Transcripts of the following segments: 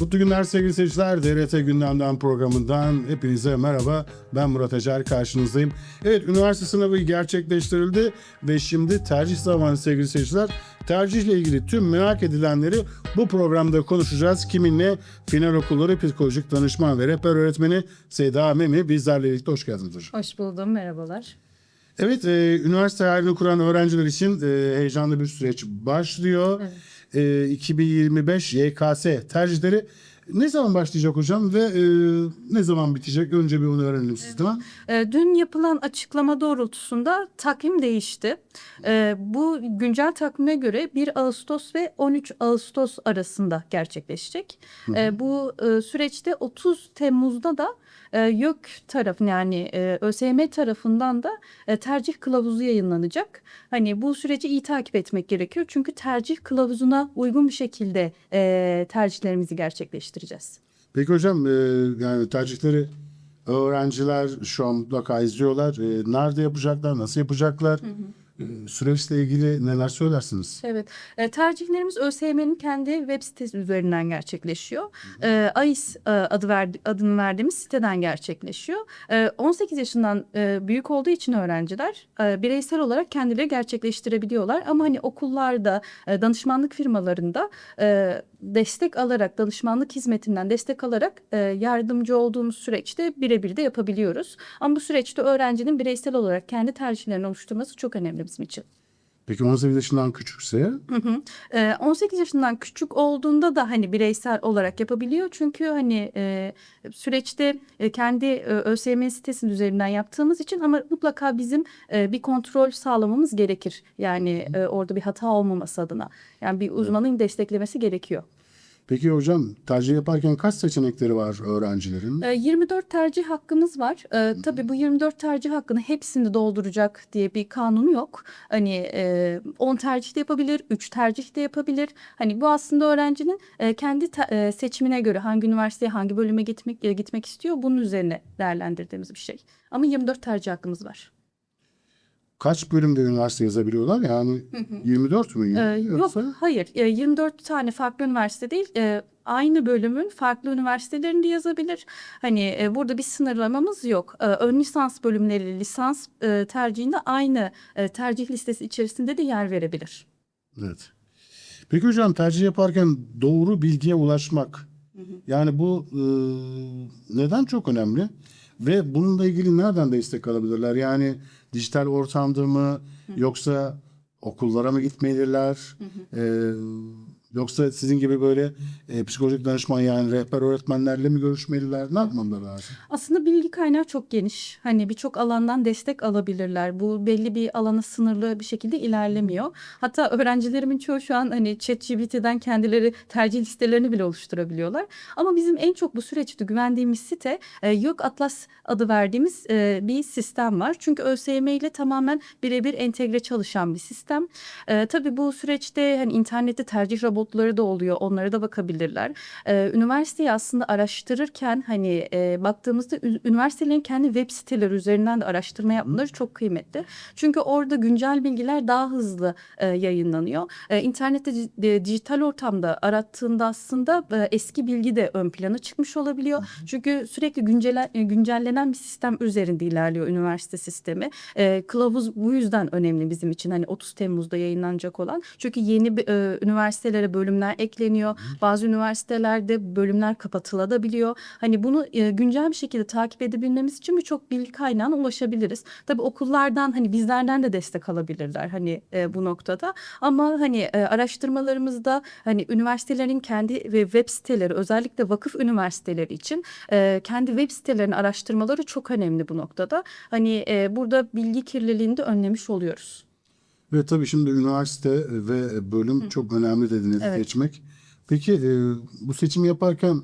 Mutlu günler sevgili seyirciler. DRT Gündem'den programından hepinize merhaba. Ben Murat Acar karşınızdayım. Evet üniversite sınavı gerçekleştirildi ve şimdi tercih zamanı sevgili seyirciler. Tercihle ilgili tüm merak edilenleri bu programda konuşacağız. Kiminle? Final okulları psikolojik danışman ve rehber öğretmeni Seyda Memi bizlerle birlikte hoş geldiniz hocam. Hoş buldum, merhabalar. Evet, e, üniversite hayalini kuran öğrenciler için e, heyecanlı bir süreç başlıyor. E, 2025 YKS tercihleri ne zaman başlayacak hocam ve e, ne zaman bitecek? Önce bir onu öğrenelim sizden. Ee, dün yapılan açıklama doğrultusunda takvim değişti. Ee, bu güncel takvime göre 1 Ağustos ve 13 Ağustos arasında gerçekleşecek. Ee, bu e, süreçte 30 Temmuz'da da e, YÖK tarafı yani e, ÖSYM tarafından da e, tercih kılavuzu yayınlanacak. Hani bu süreci iyi takip etmek gerekiyor. Çünkü tercih kılavuzuna uygun bir şekilde e, tercihlerimizi gerçekleştireceğiz. Peki hocam e, yani tercihleri öğrenciler şu an mutlaka izliyorlar. E, nerede yapacaklar? Nasıl yapacaklar? E, süreçle ilgili neler söylersiniz? Evet, e, tercihlerimiz ÖSYM'nin kendi web sitesi üzerinden gerçekleşiyor. E, AIS e, adı verdi, adını verdiğimiz siteden gerçekleşiyor. E, 18 yaşından e, büyük olduğu için öğrenciler e, bireysel olarak kendileri gerçekleştirebiliyorlar. Ama hani okullarda, e, danışmanlık firmalarında e, destek alarak, danışmanlık hizmetinden destek alarak e, yardımcı olduğumuz süreçte birebir de yapabiliyoruz. Ama bu süreçte öğrencinin bireysel olarak kendi tercihlerini oluşturması çok önemli bizim için. Peki 18 yaşından küçükse Hı hı. Ee, 18 yaşından küçük olduğunda da hani bireysel olarak yapabiliyor. Çünkü hani e, süreçte e, kendi e, ÖSYM sitesinin üzerinden yaptığımız için ama mutlaka bizim e, bir kontrol sağlamamız gerekir. Yani e, orada bir hata olmaması adına. Yani bir uzmanın desteklemesi gerekiyor. Peki hocam tercih yaparken kaç seçenekleri var öğrencilerin? E, 24 tercih hakkımız var. E, tabii bu 24 tercih hakkını hepsini dolduracak diye bir kanun yok. Hani e, 10 tercih de yapabilir, 3 tercih de yapabilir. Hani bu aslında öğrencinin e, kendi e, seçimine göre hangi üniversiteye, hangi bölüme gitmek e, gitmek istiyor bunun üzerine değerlendirdiğimiz bir şey. Ama 24 tercih hakkımız var. Kaç bölümde üniversite yazabiliyorlar? Yani 24 mü? E, yok, Yoksa- hayır. E, 24 tane farklı üniversite değil. e, aynı bölümün farklı üniversitelerinde yazabilir. Hani e, burada bir sınırlamamız yok. E, ön lisans bölümleri lisans e, tercihinde aynı e, tercih listesi içerisinde de yer verebilir. Evet. Peki hocam tercih yaparken doğru bilgiye ulaşmak. Yani bu e, neden çok önemli? Ve bununla ilgili nereden destek alabilirler? Yani dijital ortamda mı yoksa okullara mı gitmeliler? E, yoksa sizin gibi böyle e, psikolojik danışman yani rehber öğretmenlerle mi görüşmeliler? Ne yapmaları lazım? Aslında bilgi kaynağı çok geniş. Hani birçok alandan destek alabilirler. Bu belli bir alana sınırlı bir şekilde ilerlemiyor. Hatta öğrencilerimin çoğu şu an hani ChatGPT'den kendileri tercih listelerini bile oluşturabiliyorlar. Ama bizim en çok bu süreçte güvendiğimiz site e, Yok Atlas adı verdiğimiz e, bir sistem var. Çünkü ÖSYM ile tamamen birebir entegre çalışan bir sistem. E, tabii bu süreçte hani internette tercih robotları da oluyor. Onlara da bakabilirler. Ee, üniversiteyi aslında araştırırken hani e, baktığımızda üniversitelerin kendi web siteleri üzerinden de araştırma yapmaları çok kıymetli. Çünkü orada güncel bilgiler daha hızlı e, yayınlanıyor. E, internette di- dijital ortamda arattığında aslında e, eski bilgi de ön plana çıkmış olabiliyor. Çünkü sürekli güncelen, e, güncellenen bir sistem üzerinde ilerliyor üniversite sistemi. E, kılavuz bu yüzden önemli bizim için. Hani 30 Temmuz'da yayınlanacak olan. Çünkü yeni e, üniversitelere bölümler ekleniyor. Bazı üniversitelerde bölümler kapatılabiliyor. Hani bunu e, güncel bir şekilde takip edebilmemiz için birçok bilgi kaynağına ulaşabiliriz. Tabii okullardan hani bizlerden de destek alabilirler hani e, bu noktada. Ama hani e, araştırmalarımızda hani üniversitelerin kendi ve web siteleri özellikle vakıf üniversiteleri için e, kendi web sitelerini araştırmaları çok önemli bu noktada. Hani e, burada bilgi kirliliğini de önlemiş oluyoruz. Ve tabii şimdi üniversite ve bölüm çok önemli dediniz Evet. seçmek. Peki e, bu seçimi yaparken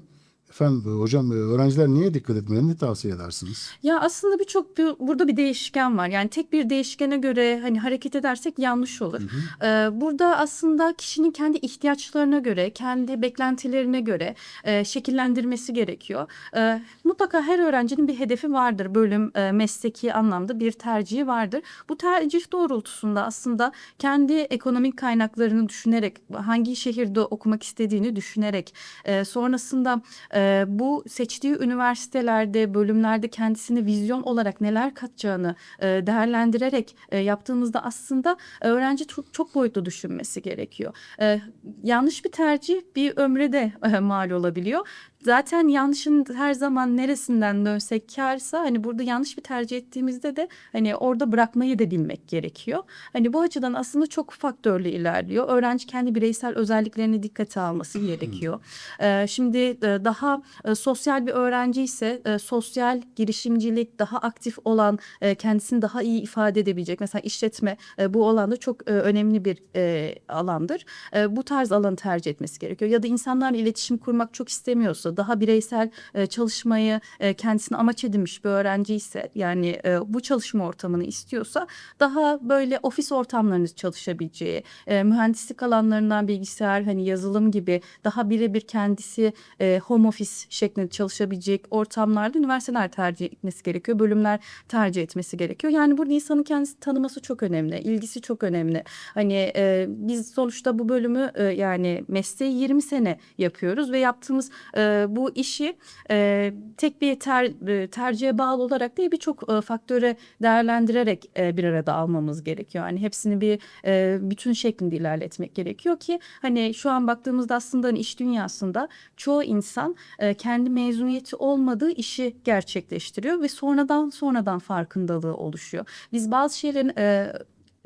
efendim hocam e, öğrenciler niye dikkat etmelerini tavsiye edersiniz? Ya aslında birçok bir, burada bir değişken var. Yani tek bir değişkene göre hani hareket edersek yanlış olur. Ee, burada aslında kişinin kendi ihtiyaçlarına göre, kendi beklentilerine göre e, şekillendirmesi gerekiyor. Ee, mutlaka her öğrencinin bir hedefi vardır. Bölüm, e, mesleki anlamda bir tercihi vardır. Bu tercih doğrultusunda aslında kendi ekonomik kaynaklarını düşünerek, hangi şehirde okumak istediğini düşünerek, e, sonrasında e, bu seçtiği üniversitelerde, bölümlerde kendisine vizyon olarak neler katacağını e, değerlendirerek e, yaptığımızda aslında öğrenci çok, çok boyutlu düşünmesi gerekiyor. E, yanlış bir tercih bir ömre de e, mal olabiliyor. Zaten yanlışın her zaman neresinden dönsek karsa hani burada yanlış bir tercih ettiğimizde de hani orada bırakmayı da bilmek gerekiyor. Hani bu açıdan aslında çok faktörlü ilerliyor. Öğrenci kendi bireysel özelliklerini dikkate alması gerekiyor. Ee, şimdi e, daha e, sosyal bir öğrenci ise e, sosyal girişimcilik daha aktif olan e, kendisini daha iyi ifade edebilecek. Mesela işletme e, bu alanda çok e, önemli bir e, alandır. E, bu tarz alanı tercih etmesi gerekiyor. Ya da insanlarla iletişim kurmak çok istemiyorsa daha bireysel e, çalışmayı e, kendisine amaç edinmiş bir öğrenci ise yani e, bu çalışma ortamını istiyorsa daha böyle ofis ortamlarında çalışabileceği, e, mühendislik alanlarından bilgisayar hani yazılım gibi daha birebir kendisi e, home office şeklinde çalışabilecek ortamlarda üniversiteler tercih etmesi gerekiyor. Bölümler tercih etmesi gerekiyor. Yani burada insanın kendisini tanıması çok önemli. ilgisi çok önemli. Hani e, biz sonuçta bu bölümü e, yani mesleği 20 sene yapıyoruz ve yaptığımız e, bu işi e, tek bir ter, e, tercihe bağlı olarak değil birçok e, faktöre değerlendirerek e, bir arada almamız gerekiyor. Yani hepsini bir e, bütün şeklinde ilerletmek gerekiyor ki hani şu an baktığımızda aslında hani iş dünyasında çoğu insan e, kendi mezuniyeti olmadığı işi gerçekleştiriyor ve sonradan sonradan farkındalığı oluşuyor. Biz bazı şeylerin e,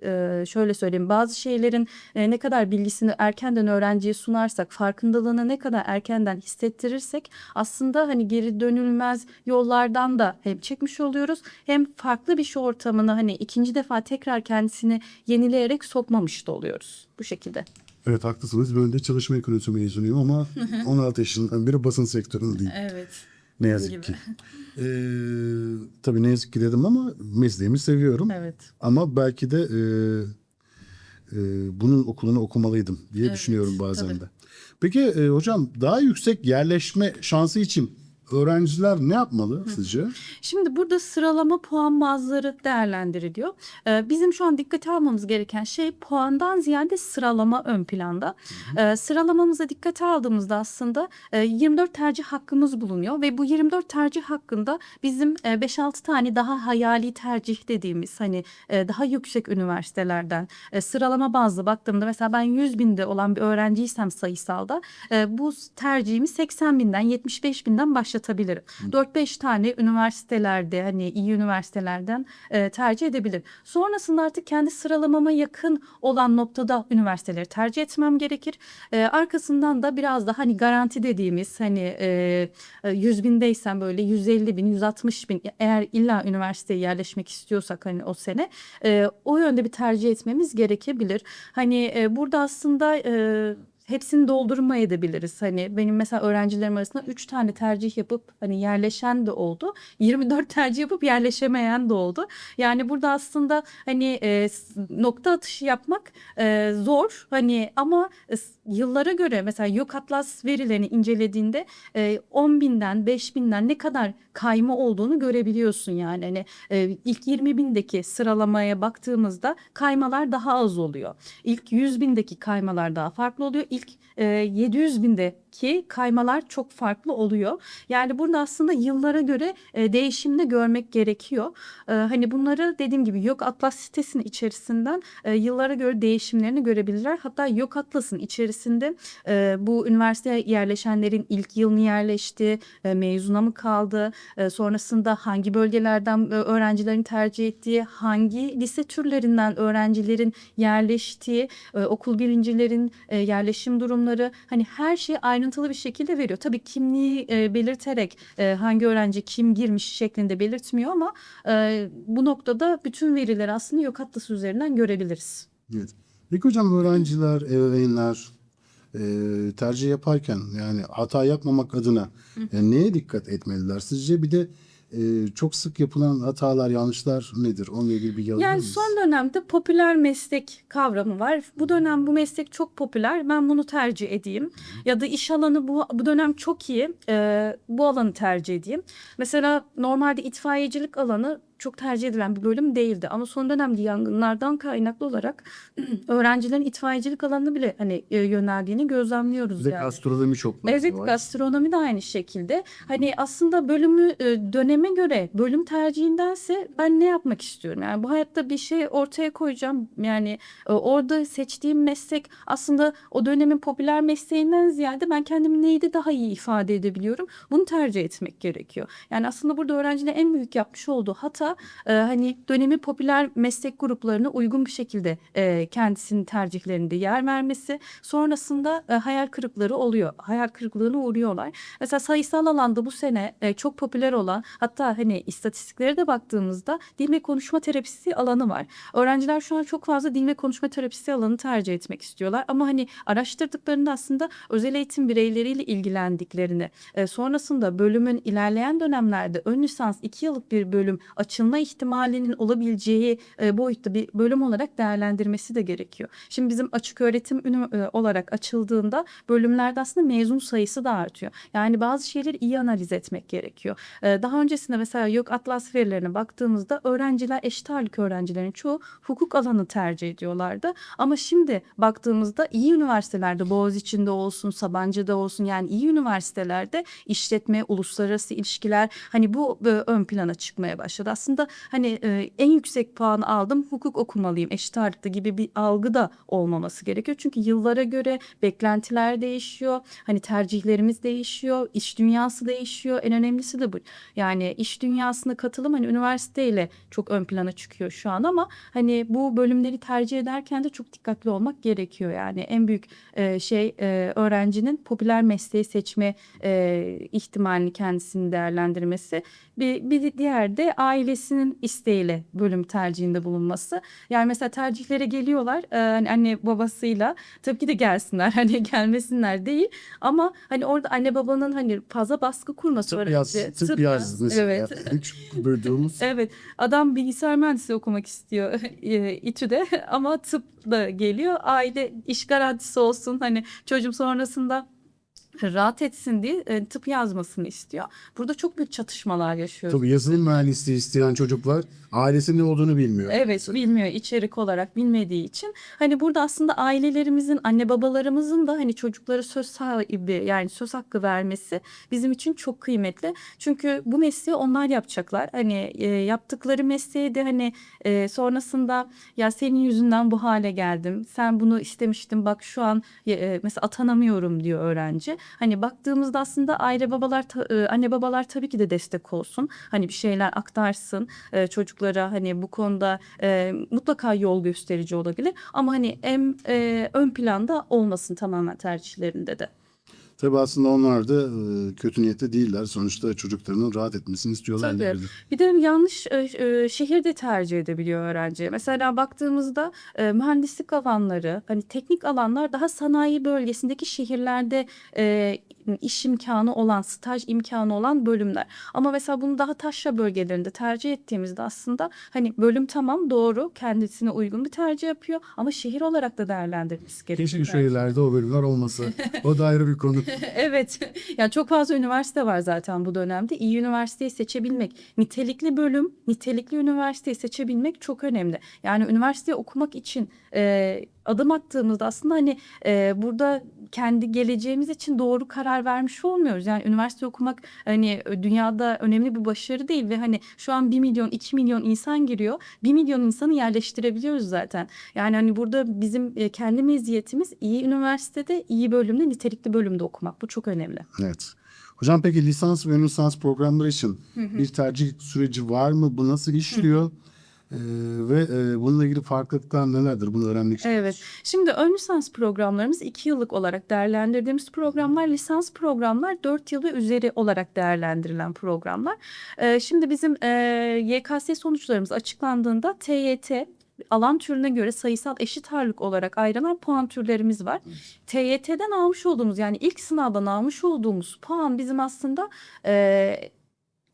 e, şöyle söyleyeyim bazı şeylerin e, ne kadar bilgisini erkenden öğrenciye sunarsak farkındalığını ne kadar erkenden hissettirirsek aslında hani geri dönülmez yollardan da hem çekmiş oluyoruz hem farklı bir şey ortamına hani ikinci defa tekrar kendisini yenileyerek sokmamış da oluyoruz bu şekilde. Evet haklısınız. Ben de çalışma ekonomisi mezunuyum ama 16 yaşından beri basın sektöründeyim. Evet. Ne yazık gibi. ki. Ee, tabii ne yazık ki dedim ama mesleğimi seviyorum. Evet. Ama belki de e, e, bunun okulunu okumalıydım diye Evet, düşünüyorum bazen tabii. de. Peki e, hocam daha yüksek yerleşme şansı için öğrenciler ne yapmalı sizce? Şimdi burada sıralama puan bazları değerlendiriliyor. Ee, bizim şu an dikkate almamız gereken şey puandan ziyade sıralama ön planda. Ee, sıralamamıza dikkate aldığımızda aslında e, 24 tercih hakkımız bulunuyor ve bu 24 tercih hakkında bizim e, 5-6 tane daha hayali tercih dediğimiz hani e, daha yüksek üniversitelerden e, sıralama bazlı baktığımda mesela ben 100 binde olan bir öğrenciysem sayısalda e, bu tercihimi 80 binden 75 binden başlatabilirim. 4-5 tane üniversitelerde hani iyi üniversitelerden e, tercih edebilirim. Sonrasında artık kendi sıralamama yakın olan noktada üniversiteleri tercih etmem gerekir. E, arkasından da biraz da hani garanti dediğimiz hani e, e, 100 bindeysem böyle 150 bin 160 bin eğer illa üniversiteye yerleşmek istiyorsak hani o sene e, o yönde bir tercih etmemiz gerekebilir. Hani e, burada aslında e, hepsini doldurmayabiliriz. Hani benim mesela öğrencilerim arasında 3 tane tercih yapıp hani yerleşen de oldu. 24 tercih yapıp yerleşemeyen de oldu. Yani burada aslında hani e, nokta atışı yapmak e, zor. Hani ama e, yıllara göre mesela Yok Atlas verilerini incelediğinde e, 10 binden 5 binden ne kadar kayma olduğunu görebiliyorsun yani. Hani e, ilk 20 bindeki sıralamaya baktığımızda kaymalar daha az oluyor. İlk 100 bindeki kaymalar daha farklı oluyor. İlk e, 700 bindeki kaymalar çok farklı oluyor. Yani burada aslında yıllara göre e, değişimde görmek gerekiyor. E, hani bunları dediğim gibi Yok Atlas sitesinin içerisinden e, yıllara göre değişimlerini görebilirler. Hatta Yok Atlas'ın içerisinde e, bu üniversiteye yerleşenlerin ilk yıl mı yerleşti, e, mezuna mı kaldı, e, sonrasında hangi bölgelerden e, öğrencilerin tercih ettiği, hangi lise türlerinden öğrencilerin yerleştiği, e, okul birincilerin e, yerleşim durumları hani her şeyi ayrıntılı bir şekilde veriyor. Tabii kimliği e, belirterek e, hangi öğrenci kim girmiş şeklinde belirtmiyor ama e, bu noktada bütün verileri aslında Yok Atlas üzerinden görebiliriz. Evet. Peki hocam öğrenciler, ebeveynler e, tercih yaparken yani hata yapmamak adına yani neye dikkat etmeliler? Sizce bir de e, çok sık yapılan hatalar, yanlışlar nedir? Onunla ilgili bilgi alabilir Yani miyiz? son dönemde popüler meslek kavramı var. Bu dönem bu meslek çok popüler. Ben bunu tercih edeyim. Ya da iş alanı bu, bu dönem çok iyi. e, bu alanı tercih edeyim. Mesela normalde itfaiyecilik alanı çok tercih edilen bir bölüm değildi. Ama son dönemde yangınlardan kaynaklı olarak öğrencilerin itfaiyecilik alanına bile hani e, yöneldiğini gözlemliyoruz Bir yani. gastronomi çok fazla Evet var. gastronomi de aynı şekilde. Hani aslında bölümü e, döneme göre bölüm tercihindense ben ne yapmak istiyorum? Yani bu hayatta bir şey ortaya koyacağım. Yani e, orada seçtiğim meslek aslında o dönemin popüler mesleğinden ziyade ben kendimi neyde daha iyi ifade edebiliyorum? Bunu tercih etmek gerekiyor. Yani aslında burada öğrencinin en büyük yapmış olduğu hata e, hani dönemin popüler meslek gruplarına uygun bir şekilde e, kendisinin tercihlerinde yer vermesi. Sonrasında e, hayal kırıkları oluyor. Hayal kırıklığına uğruyorlar. Mesela sayısal alanda bu sene e, çok popüler olan hatta hani istatistiklere de baktığımızda dil ve konuşma terapisi alanı var. Öğrenciler şu an çok fazla dil ve konuşma terapisi alanı tercih etmek istiyorlar. Ama hani araştırdıklarında aslında özel eğitim bireyleriyle ilgilendiklerini, e, sonrasında bölümün ilerleyen dönemlerde ön lisans 2 yıllık bir bölüm açılma ihtimalinin olabileceği e, boyutta bir bölüm olarak değerlendirmesi de gerekiyor. Şimdi bizim açık öğretim ünü- e, olarak açıldığında bölümlerde aslında mezun sayısı da artıyor. Yani bazı şeyleri iyi analiz etmek gerekiyor. E, daha öncesinde mesela YÖK Atlas verilerine baktığımızda öğrenciler eşit ağırlık öğrencilerin çoğu hukuk alanı tercih ediyorlardı. Ama şimdi baktığımızda iyi üniversitelerde Boğaziçi'nde olsun, Sabancı'da olsun yani iyi üniversitelerde işletme, uluslararası ilişkiler hani bu ön plana çıkmaya başladı. Aslında hani e, en yüksek puanı aldım hukuk okumalıyım eşit ağırlıkta gibi bir algı da olmaması gerekiyor. Çünkü yıllara göre beklentiler değişiyor. Hani tercihlerimiz değişiyor. iş dünyası değişiyor. En önemlisi de bu. Yani iş dünyasına katılım hani üniversiteyle çok ön plana çıkıyor şu an ama hani bu bölümleri tercih ederken de çok dikkatli olmak gerekiyor. Yani en büyük e, şey e, öğrencinin popüler mesleği seçme e, ihtimalini kendisini değerlendirmesi. Bir, bir diğer de ailesinin isteğiyle bölüm tercihinde bulunması. Yani mesela tercihlere geliyorlar hani anne babasıyla tabii ki de gelsinler hani gelmesinler değil ama hani orada anne babanın hani fazla baskı kurması Tıp öğrenci. yaz, tıp Tıp yazdınız. Evet. Üç bölümümüz. Evet adam bilgisayar mühendisliği okumak istiyor İTÜ'de ama tıp da geliyor. Aile iş garantisi olsun hani çocuğum sonrasında rahat etsin diye e, tıp yazmasını istiyor. Burada çok büyük çatışmalar yaşıyoruz. Tabii yazılım mühendisliği isteyen çocuklar ailesinin ne olduğunu bilmiyor. Evet bilmiyor içerik olarak bilmediği için hani burada aslında ailelerimizin anne babalarımızın da hani çocuklara söz sahibi yani söz hakkı vermesi bizim için çok kıymetli. Çünkü bu mesleği onlar yapacaklar. Hani e, yaptıkları mesleği de hani e, sonrasında ya senin yüzünden bu hale geldim. Sen bunu istemiştin bak şu an e, mesela atanamıyorum diyor öğrenci. Hani baktığımızda aslında aile babalar e, anne babalar tabii ki de destek olsun. Hani bir şeyler aktarsın e, çocuklara hani bu konuda e, mutlaka yol gösterici olabilir. Ama hani en ön planda olmasın tamamen tercihlerinde de. Tabii aslında onlar da e, kötü niyetli değiller. Sonuçta çocuklarının rahat etmesini istiyorlar. Tabii. neredeyse. Bir de yanlış e, e, şehirde tercih edebiliyor öğrenci. Mesela baktığımızda mühendislik alanları, hani teknik alanlar daha sanayi bölgesindeki şehirlerde iş imkanı olan, staj imkanı olan bölümler. Ama mesela bunu daha taşra bölgelerinde tercih ettiğimizde aslında hani bölüm tamam doğru kendisine uygun bir tercih yapıyor ama şehir olarak da değerlendirilmesi gerekiyor. Keşke şehirlerde o bölümler olmasa. O da ayrı bir konu. Evet. Yani çok fazla üniversite var zaten bu dönemde. İyi üniversiteyi seçebilmek, nitelikli bölüm, nitelikli üniversiteyi seçebilmek çok önemli. Yani üniversite okumak için e, adım attığımızda aslında hani e, burada kendi geleceğimiz için doğru karar vermiş olmuyoruz. Yani üniversite okumak hani dünyada önemli bir başarı değil ve hani şu an 1 milyon 2 milyon insan giriyor. 1 milyon insanı yerleştirebiliyoruz zaten. Yani hani burada bizim e, kendi meziyetimiz iyi üniversitede, iyi bölümde, nitelikli bölümde okumak. Bu çok önemli. Evet. Hocam peki lisans ve ön lisans programları için bir tercih süreci var mı? Bu nasıl işliyor? Ee, ve e, bununla ilgili farklılıklar nelerdir? Bunu öğrenmek istiyorum. Evet. Şimdi ön lisans programlarımız iki yıllık olarak değerlendirdiğimiz programlar, lisans programlar dört yıl ve üzeri olarak değerlendirilen programlar. Ee, şimdi bizim e, YKS sonuçlarımız açıklandığında TYT alan türüne göre sayısal eşit ağırlık olarak ayrılan puan türlerimiz var. TYT'den almış olduğumuz yani ilk sınavdan almış olduğumuz puan bizim aslında e,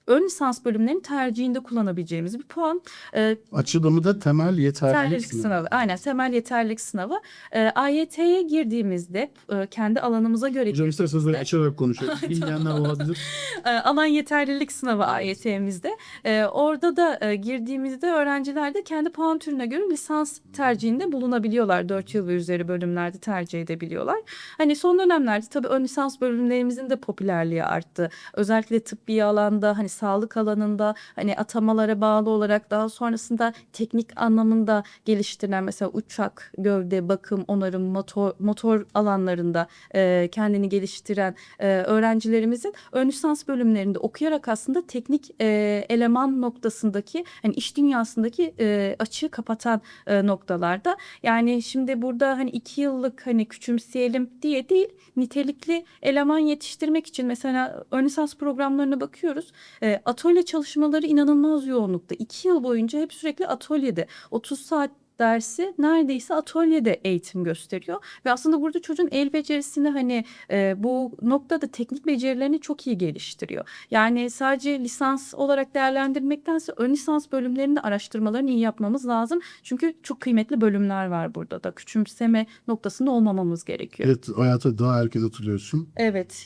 ön lisans bölümlerinin tercihinde kullanabileceğimiz bir puan. E, Açılımı da temel yeterlilik yeterlilik sınavı. sınavı. Aynen temel yeterlilik sınavı. E, AYT'ye girdiğimizde e, kendi alanımıza göre Hocam isterseniz böyle açarak konuşalım. Bilmeyenler olabilir. e, alan yeterlilik sınavı AYT'mizde. E, orada da e, girdiğimizde öğrenciler de kendi puan türüne göre lisans tercihinde bulunabiliyorlar. 4 yıl ve üzeri bölümlerde tercih edebiliyorlar. Hani son dönemlerde tabii ön lisans bölümlerimizin de popülerliği arttı. Özellikle tıbbi alanda hani sağlık alanında hani atamalara bağlı olarak daha sonrasında teknik anlamında geliştirilen mesela uçak, gövde, bakım, onarım, motor, motor alanlarında e, kendini geliştiren e, öğrencilerimizin ön lisans bölümlerinde okuyarak aslında teknik e, eleman noktasındaki hani iş dünyasındaki e, açığı kapatan e, noktalarda. Yani şimdi burada hani iki yıllık hani küçümseyelim diye değil nitelikli eleman yetiştirmek için mesela ön lisans programlarına bakıyoruz e, atölye çalışmaları inanılmaz yoğunlukta. İki yıl boyunca hep sürekli atölyede. 30 saat dersi neredeyse atölyede eğitim gösteriyor ve aslında burada çocuğun el becerisini hani e, bu noktada teknik becerilerini çok iyi geliştiriyor. Yani sadece lisans olarak değerlendirmektense ön lisans bölümlerinde araştırmalarını iyi yapmamız lazım. Çünkü çok kıymetli bölümler var burada da. Küçümseme noktasında olmamamız gerekiyor. Evet, Evet hayata daha erken atılıyorsun.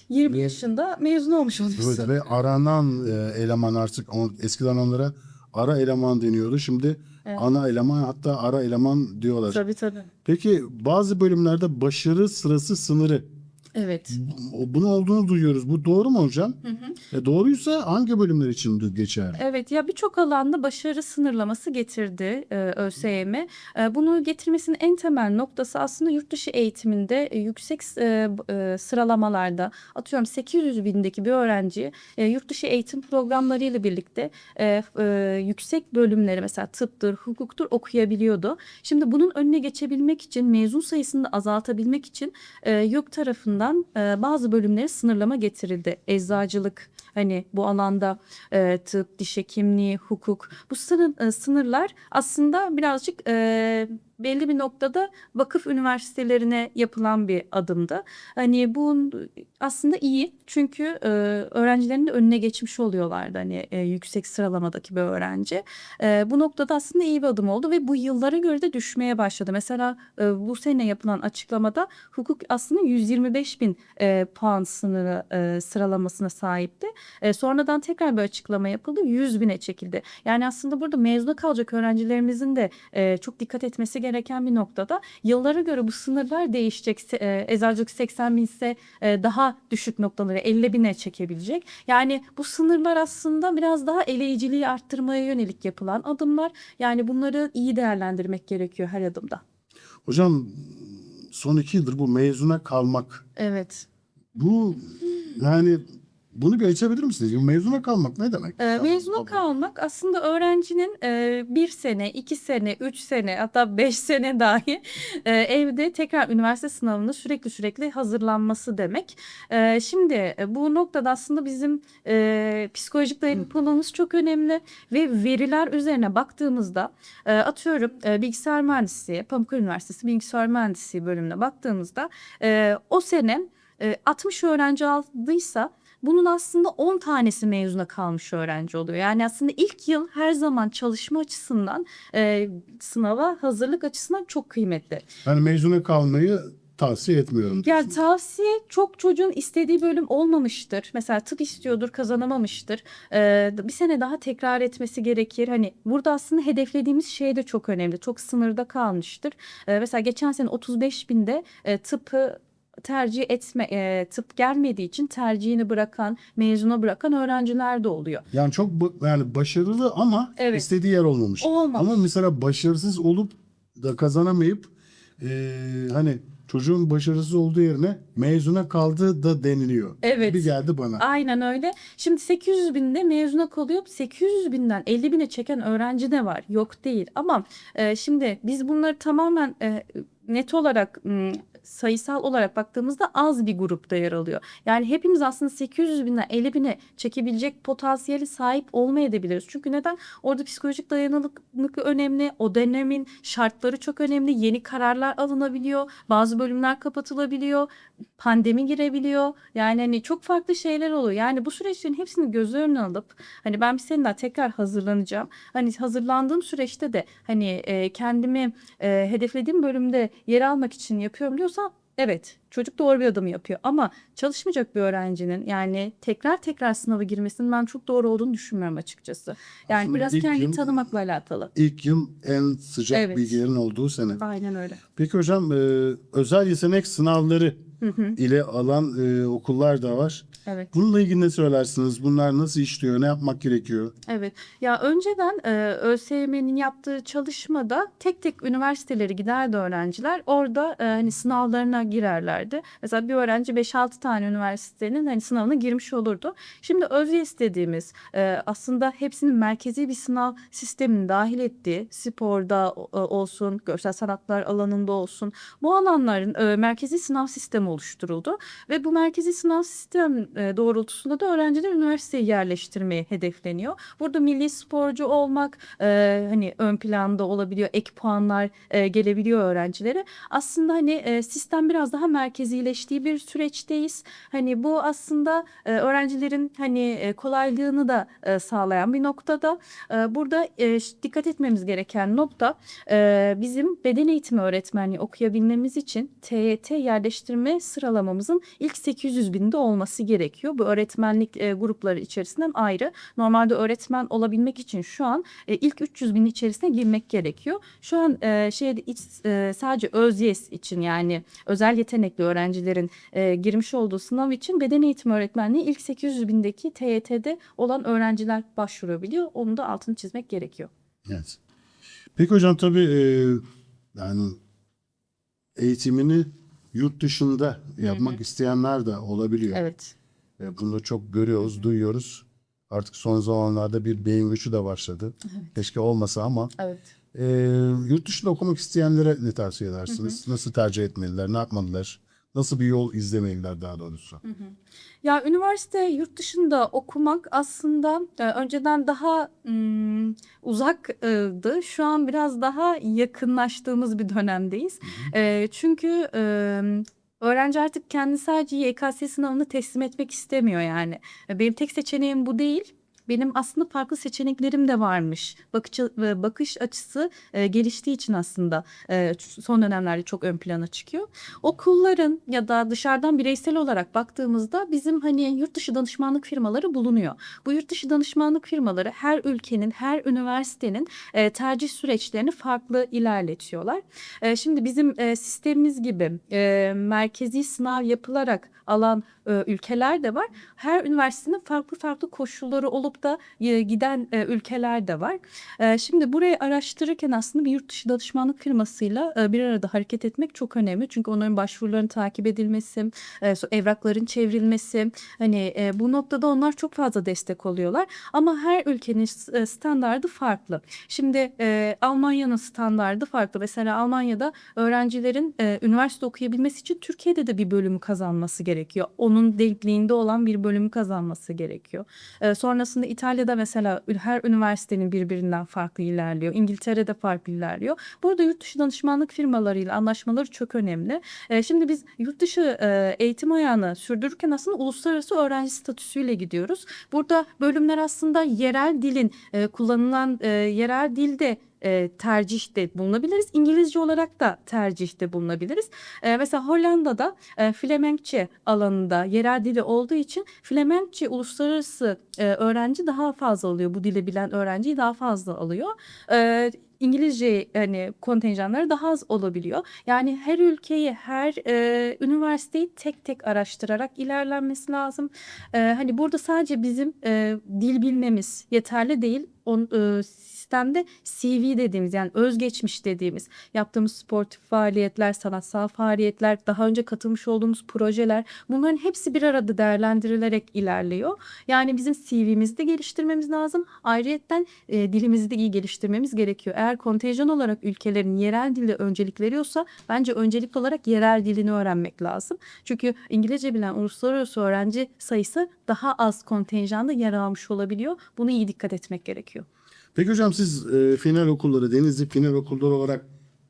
20 yaşında mezun olmuş oluyorsun. Evet, ve aranan e, eleman artık on- eskiden onlara ara eleman deniyordu. Şimdi Evet. ana eleman hatta ara eleman diyorlar. Tabii tabii. Peki bazı bölümlerde başarı sırası sınırı. Evet. Bu- Bunun olduğunu duyuyoruz. Bu doğru mu hocam? E, doğruysa hangi bölümler için de geçer? Evet ya birçok alanda başarı sınırlaması getirdi e, ÖSYM. E, bunu getirmesinin en temel noktası aslında yurt dışı eğitiminde e, yüksek e, b- e, sıralamalarda atıyorum 800 bindeki bir öğrenci e, yurt dışı eğitim programlarıyla birlikte e, e, yüksek bölümleri mesela tıptır, hukuktur okuyabiliyordu. Şimdi bunun önüne geçebilmek için mezun sayısını da azaltabilmek için e, YÖK tarafından e, bazı bölümlere sınırlama getirildi. Eczacılık hani bu alanda e, tıp, diş hekimliği, hukuk bu sınır, e, sınırlar aslında birazcık e, belli bir noktada vakıf üniversitelerine yapılan bir adımdı. Hani bu aslında iyi çünkü e, öğrencilerin de önüne geçmiş oluyorlardı hani e, yüksek sıralamadaki bir öğrenci. E, bu noktada aslında iyi bir adım oldu ve bu yıllara göre de düşmeye başladı. Mesela e, bu sene yapılan açıklamada hukuk aslında 125 bin e, puan sınırı e, sıralamasına sahipti. E, sonradan tekrar bir açıklama yapıldı 100 bine çekildi. Yani aslında burada mezuna kalacak öğrencilerimizin de e, çok dikkat etmesi gereken bir noktada yıllara göre bu sınırlar değişecek. E, eczacılık 80 bin ise e, daha düşük noktaları 50 bine çekebilecek. Yani bu sınırlar aslında biraz daha eleyiciliği arttırmaya yönelik yapılan adımlar. Yani bunları iyi değerlendirmek gerekiyor her adımda. Hocam son iki yıldır bu mezuna kalmak. Evet. Bu yani bunu bir açabilir misiniz? Mezuna kalmak ne demek? Ee, mezuna kalmak aslında öğrencinin e, bir sene, iki sene, üç sene hatta beş sene dahi e, evde tekrar üniversite sınavına sürekli sürekli hazırlanması demek. E, şimdi e, bu noktada aslında bizim e, psikolojik dayanıklılığımız çok önemli ve veriler üzerine baktığımızda e, atıyorum e, bilgisayar mühendisliği, Pamukkale Üniversitesi bilgisayar mühendisliği bölümüne baktığımızda e, o sene e, 60 öğrenci aldıysa bunun aslında 10 tanesi mezuna kalmış öğrenci oluyor. Yani aslında ilk yıl her zaman çalışma açısından e, sınava hazırlık açısından çok kıymetli. Yani mezuna kalmayı tavsiye etmiyorum. Yani tavsiye çok çocuğun istediği bölüm olmamıştır. Mesela tıp istiyordur kazanamamıştır. Ee, bir sene daha tekrar etmesi gerekir. Hani burada aslında hedeflediğimiz şey de çok önemli. Çok sınırda kalmıştır. Ee, mesela geçen sene 35 binde e, tıpı tercih etme e, tıp gelmediği için tercihini bırakan mezuna bırakan öğrenciler de oluyor. Yani çok yani başarılı ama Evet. istediği yer olmamış. Olmamış. Ama mesela başarısız olup da kazanamayıp eee, hani çocuğun başarısız olduğu yerine mezuna kaldı da deniliyor. Evet. Bir geldi bana. Aynen öyle. Şimdi 800 binde mezuna kalıyor. 800 binden 50 bine çeken öğrenci de var. Yok değil. Ama e, şimdi biz bunları tamamen e, net olarak sayısal olarak baktığımızda az bir grupta yer alıyor. Yani hepimiz aslında 800 binden 50 bine çekebilecek potansiyeli sahip olmayabiliriz. Çünkü neden? Orada psikolojik dayanıklılık önemli. O dönemin şartları çok önemli. Yeni kararlar alınabiliyor. Bazı bölümler kapatılabiliyor. Pandemi girebiliyor. Yani hani çok farklı şeyler oluyor. Yani bu süreçlerin hepsini göz önüne alıp hani ben bir seninle tekrar hazırlanacağım. Hani hazırlandığım süreçte de hani kendimi hedeflediğim bölümde yer almak için yapıyorum diyorsam evet çocuk doğru bir adım yapıyor ama çalışmayacak bir öğrencinin yani tekrar tekrar sınava girmesinin ben çok doğru olduğunu düşünmüyorum açıkçası. Yani Aslında biraz kendini yıl- tanımakla alakalı. İlk yıl en sıcak Evet. bilgilerin olduğu sene. Aynen öyle. Peki hocam e, özel yetenek sınavları ile alan e, okullar da var. Evet. Bununla ilgili ne söylersiniz? Bunlar nasıl işliyor? Ne yapmak gerekiyor? Evet. Ya önceden e, ÖSYM'nin yaptığı çalışmada tek tek üniversiteleri giderdi öğrenciler. Orada e, hani sınavlarına girerlerdi. Mesela bir öğrenci 5-6 tane üniversitenin hani sınavına girmiş olurdu. Şimdi ÖZYES dediğimiz e, aslında hepsinin merkezi bir sınav sistemini dahil ettiği sporda e, olsun, görsel sanatlar alanında olsun bu alanların e, merkezi sınav sistemi oluşturuldu ve bu merkezi sınav sistem e, doğrultusunda da öğrenciler üniversiteye yerleştirmeyi hedefleniyor. Burada milli sporcu olmak e, hani ön planda olabiliyor, ek puanlar e, gelebiliyor öğrencilere. Aslında hani e, sistem biraz daha merkezileştiği bir süreçteyiz. Hani bu aslında e, öğrencilerin hani e, kolaylığını da e, sağlayan bir noktada. E, burada e, dikkat etmemiz gereken nokta e, bizim beden eğitimi öğretmenliği okuyabilmemiz için TYT yerleştirme sıralamamızın ilk 800 binde olması gerekiyor. Bu öğretmenlik e, grupları içerisinden ayrı. Normalde öğretmen olabilmek için şu an e, ilk 300 bin içerisine girmek gerekiyor. Şu an e, şeyde iç, e, sadece ÖZYES için yani özel yetenekli öğrencilerin e, girmiş olduğu sınav için beden eğitimi öğretmenliği ilk 800 bindeki TYT'de olan öğrenciler başvurabiliyor. Onu da altını çizmek gerekiyor. Evet. Peki hocam tabii e, yani eğitimini yurt dışında yapmak isteyenler de olabiliyor. Evet. E, Bunu çok görüyoruz, duyuyoruz. Artık son zamanlarda bir beyin göçü de başladı. Keşke olmasa ama Evet. e, yurt dışında okumak isteyenlere ne tavsiye edersiniz? Nasıl tercih etmeliler, ne yapmalılar? Nasıl bir yol izlemeliler daha doğrusu? Ya üniversite yurt dışında okumak aslında e, önceden daha mm, uzaktı. Şu an biraz daha yakınlaştığımız bir dönemdeyiz. E, çünkü e, öğrenci artık kendi sadece YKS sınavını teslim etmek istemiyor yani. Benim tek seçeneğim bu değil. Benim aslında farklı seçeneklerim de varmış. Bakış, e, bakış açısı e, geliştiği için aslında e, son dönemlerde çok ön plana çıkıyor okulların ya da dışarıdan bireysel olarak baktığımızda bizim hani yurt dışı danışmanlık firmaları bulunuyor. Bu yurt dışı danışmanlık firmaları her ülkenin, her üniversitenin e, tercih süreçlerini farklı ilerletiyorlar. E, şimdi bizim e, sistemimiz gibi e, merkezi sınav yapılarak alan e, ülkeler de var. Her üniversitenin farklı farklı koşulları olup da e, giden e, ülkeler de var. Şimdi burayı araştırırken aslında bir yurt dışı danışmanlık firmasıyla bir arada hareket etmek çok önemli. Çünkü onların başvurularının takip edilmesi, evrakların çevrilmesi, hani bu noktada onlar çok fazla destek oluyorlar. Ama her ülkenin standardı farklı. Şimdi Almanya'nın standardı farklı. Mesela Almanya'da öğrencilerin üniversite okuyabilmesi için Türkiye'de de bir bölümü kazanması gerekiyor. Onun denkliğinde olan bir bölümü kazanması gerekiyor. E, sonrasında İtalya'da mesela her üniversitenin birbirinden farklı ilerliyor. İngiltere'de farklı ilerliyor. Burada yurt dışı danışmanlık firmalarıyla anlaşmaları çok önemli. E, şimdi biz yurt dışı e, eğitim ayağını sürdürürken aslında uluslararası öğrenci statüsüyle gidiyoruz. Burada bölümler aslında yerel dilin e, kullanılan e, yerel dilde e, tercihte bulunabiliriz. İngilizce olarak da tercihte bulunabiliriz. E, mesela Hollanda'da e, Flemenkçe alanında yerel dili olduğu için Flemenkçe uluslararası e, öğrenci daha fazla alıyor. Bu dili bilen öğrenciyi daha fazla alıyor. E, İngilizce hani kontenjanları daha az olabiliyor. Yani her ülkeyi, her e, üniversiteyi tek tek araştırarak ilerlenmesi lazım. E, hani burada sadece bizim e, dil bilmemiz yeterli değil. On, e, sistemde CV dediğimiz yani özgeçmiş dediğimiz yaptığımız sportif faaliyetler, sanatsal faaliyetler, daha önce katılmış olduğumuz projeler bunların hepsi bir arada değerlendirilerek ilerliyor. Yani bizim CV'mizi de geliştirmemiz lazım. Ayrıyeten e, dilimizi de iyi geliştirmemiz gerekiyor. Eğer kontenjan olarak ülkelerin yerel dili öncelik veriyorsa bence öncelikli olarak yerel dilini öğrenmek lazım. Çünkü İngilizce bilen uluslararası öğrenci sayısı daha az kontenjanda yer almış olabiliyor. Buna iyi dikkat etmek gerekiyor. Peki hocam siz e, final okulları, Denizli final okulları olarak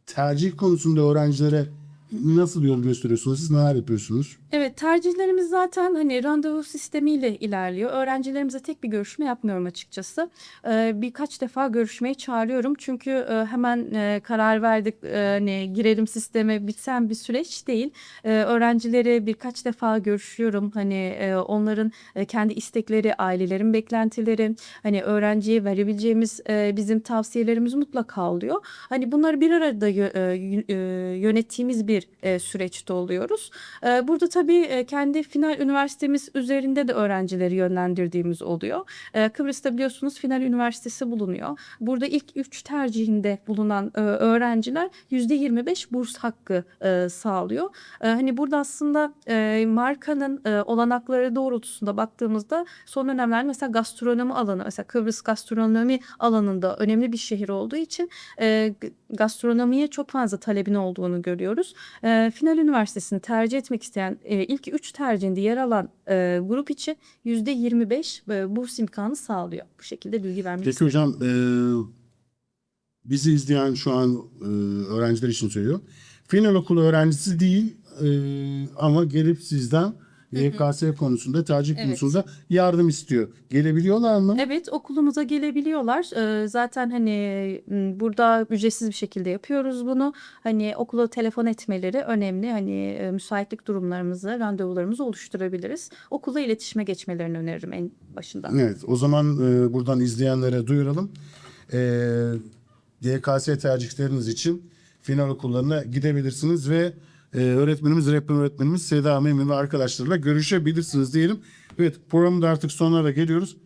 tercih konusunda öğrencilere nasıl yol gösteriyorsunuz? Siz neler yapıyorsunuz? Evet tercihlerimiz zaten hani randevu sistemiyle ilerliyor. Öğrencilerimize tek bir görüşme yapmıyorum açıkçası. Ee, birkaç defa görüşmeye çağırıyorum. Çünkü e, hemen e, karar verdik e, hani girelim sisteme biten bir süreç değil. E, öğrencileri birkaç defa görüşüyorum. Hani e, onların e, kendi istekleri, ailelerin beklentileri, hani öğrenciye verebileceğimiz e, bizim tavsiyelerimiz mutlaka oluyor. Hani bunları bir arada e, e, yönettiğimiz bir e, süreçte oluyoruz. E, Burada tabii e, kendi final üniversitemiz üzerinde de öğrencileri yönlendirdiğimiz oluyor. E, Kıbrıs'ta biliyorsunuz final üniversitesi bulunuyor. Burada ilk üç tercihinde bulunan e, öğrenciler %25 burs hakkı e, sağlıyor. E, Hani burada aslında e, markanın e, olanakları doğrultusunda baktığımızda son dönemlerde mesela gastronomi alanı mesela Kıbrıs gastronomi alanında önemli bir şehir olduğu için e, gastronomiye çok fazla talebin olduğunu görüyoruz. E, Final Üniversitesi'ni tercih etmek isteyen e, ilk üç tercihinde yer alan e, grup için %25 e, burs imkanı sağlıyor. Bu şekilde bilgi vermek Peki hocam e, bizi izleyen şu an e, öğrenciler için söylüyor. Final okulu öğrencisi değil e, ama gelip sizden YKS konusunda, tercih Evet. konusunda yardım istiyor. Gelebiliyorlar mı? Evet okulumuza gelebiliyorlar. Ee, zaten hani burada ücretsiz bir şekilde yapıyoruz bunu. Hani okula telefon etmeleri önemli. Hani e, müsaitlik durumlarımızı, randevularımızı oluşturabiliriz. Okula iletişime geçmelerini öneririm en başından. Evet, o zaman e, buradan izleyenlere duyuralım. E, YKS tercihleriniz için final okullarına gidebilirsiniz ve e, öğretmenimiz, rehber öğretmenimiz Seda Memin ve arkadaşlarıyla görüşebilirsiniz diyelim. Evet, programın da artık sonuna da geliyoruz.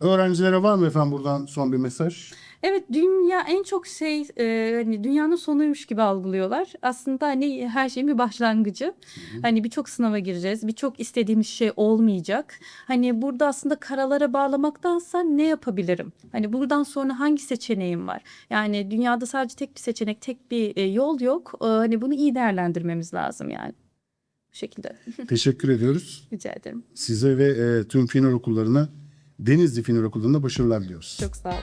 Öğrencilere var mı efendim buradan son bir mesaj? Evet dünya en çok şey e, hani dünyanın sonuymuş gibi algılıyorlar. Aslında hani her şeyin bir başlangıcı. Hani birçok sınava gireceğiz. Birçok istediğimiz şey olmayacak. Hani burada aslında karalara bağlamaktansa ne yapabilirim? Hani buradan sonra hangi seçeneğim var? Yani dünyada sadece tek bir seçenek, tek bir e, yol yok. E, hani bunu iyi değerlendirmemiz lazım yani. Bu şekilde Teşekkür ediyoruz. rica ederim. Size ve e, tüm final okullarına, Denizli Final Okulu'nda başarılar diliyoruz. Çok sağ olun.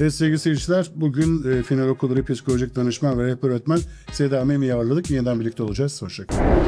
Evet sevgili seyirciler, bugün e, final okulları psikolojik danışman ve rehber öğretmen Seda Memi'yi ağırladık. Yeniden birlikte olacağız. Hoşçakalın.